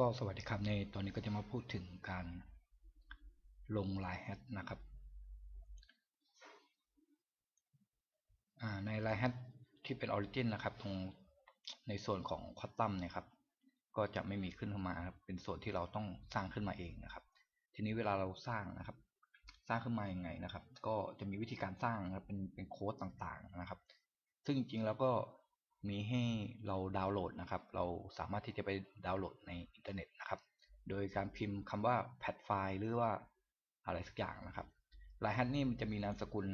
ก็สวัสดีครับในตอนนี้ก็จะมาพูดถึงการลงลายแฮทนะครับในลายแฮทที่เป็นออริจินนะครับ ตรงในส่วนของคอตตัมเนี่ยครับ ก็จะไม่มีขึ้นมาครับเป็นส่วนที่เราต้องสร้างขึ้นมาเองนะครับ ทีนี้เวลาเราสร้างนะครับ สร้างขึ้นมาอย่างไงนะครับ ก็จะมีวิธีการสร้างนะครับเป็นเป็นโค้ดต่างๆนะครับ ซึ่งจริงๆแล้วก็ มีให้เราดาวน์โหลดนะครับ เราสามารถที่จะไปดาวน์โหลดในอินเทอร์เน็ตนะครับ โดยการพิมพ์คำว่าแพดไฟล์หรือว่าอะไรสักอย่างนะครับลายฮันนี่มันจะมีนามสกุล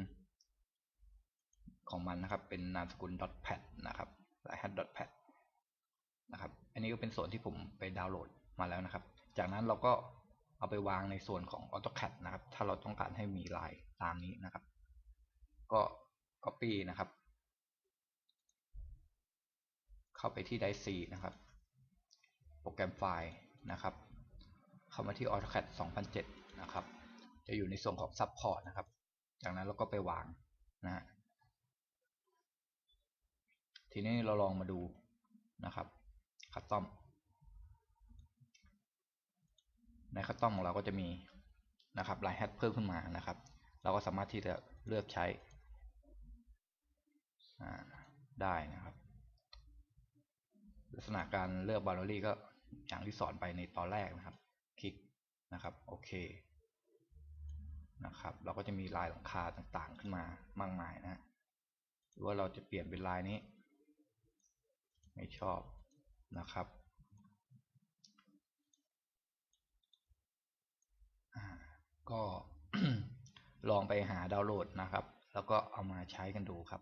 ของมันนะครับ เป็นนามสกุล .pad นะครับลายฮัน .pad นะครับ อันนี้ก็เป็นส่วนที่ผมไปดาวน์โหลดมาแล้วนะครับ จากนั้นเราก็เอาไปวางในส่วนของ AutoCAD นะครับ ถ้าเราต้องการให้มีลายตามนี้นะครับ ก็ Copy นะครับ เข้าไปที่ Dice C นะครับ โปรแกรมไฟล์นะครับ เข้ามาที่ AutoCAD 2007 นะครับ จะอยู่ในส่วนของ Support นะครับ จากนั้นเราก็ไปวางนะฮะทีนี้เราลองมาดูนะครับคัตตอมในคัตตอมของเราก็จะมีนะครับลายแฮทเพิ่มขึ้นมานะครับ เราก็สามารถที่จะเลือกใช้ได้นะครับ ลักษณะการเลือกบาร์รี่ก็อย่างที่สอนไปในตอนแรกนะครับ คลิกนะครับ โอเค นะครับ เราก็จะมีลายหลังคาต่างๆขึ้นมามากมายนะหรือว่าเราจะเปลี่ยนเป็นลายนี้ ไม่ชอบนะครับก็ลองไปหาดาวน์โหลดนะครับ แล้วก็เอามาใช้กันดูครับ